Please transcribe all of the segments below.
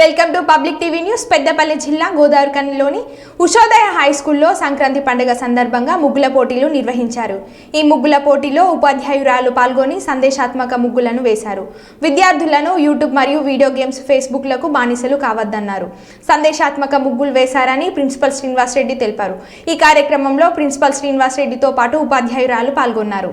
Welcome to public TV news Peddapalli జిల్లా గోదావరికనిలోని Ushodaya high స్కూల్లో సంక్రాంతి పండుగ సందర్భంగా ముగ్గుల పోటీలు నిర్వహించారు. ఈ ముగ్గుల పోటీలో ఉపాధ్యాయురాలు పాల్గొని సందేశాత్మక ముగ్గులను వేశారు. విద్యార్థులను యూట్యూబ్ మరియు వీడియో గేమ్స్ ఫేస్బుక్లకు బానిసలు కావద్దన్నారు. సందేశాత్మక ముగ్గులు వేశారని ప్రిన్సిపల్ శ్రీనివాస్ రెడ్డి తెలిపారు. ఈ కార్యక్రమంలో ప్రిన్సిపల్ శ్రీనివాస్ రెడ్డితో పాటు ఉపాధ్యాయురాలు పాల్గొన్నారు.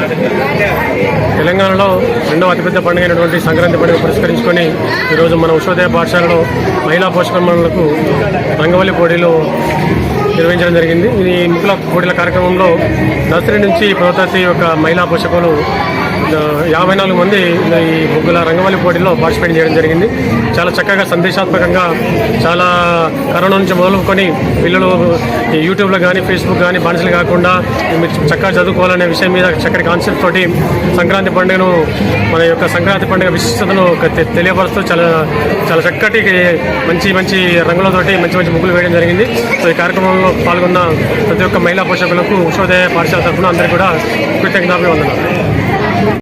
తెలంగాణలో రెండవ అతిపెద్ద పండుగ అయినటువంటి సంక్రాంతి పండుగ పురస్కరించుకొని ఈరోజు మన ఉషోదయ పాఠశాలలో మహిళా పోషకమ్మలకు రంగవల్లి పోటీలు నిర్వహించడం జరిగింది. ఈ ముగ్గుల పోటీల కార్యక్రమంలో నర్సరీ నుంచి పదో యొక్క మహిళా పోషకులు యాభై నాలుగు మంది ఈ ముగ్గుల రంగవల్లి పోటీలో పార్టిసిపేట్ చేయడం జరిగింది. చాలా చక్కగా సందేశాత్మకంగా చాలా కరోనా నుంచి మొదలుకొని పిల్లలు ఈ యూట్యూబ్లో కానీ ఫేస్బుక్ కానీ బానిసలు కాకుండా చక్కగా చదువుకోవాలనే విషయం మీద చక్కటి కాన్సెప్ట్ తోటి సంక్రాంతి పండుగను మన యొక్క సంక్రాంతి పండుగ విశిష్టతను ఒక తెలియపరుస్తూ చాలా చాలా చక్కటి మంచి మంచి రంగులతోటి మంచి మంచి ముగ్గులు వేయడం జరిగింది. సో ఈ కార్యక్రమంలో పాల్గొన్న ప్రతి ఒక్క మహిళా పోషకులకు ఉషోదయ పాఠశాల తరఫున అందరికీ కూడా కృతజ్ఞతాభివందనాలు.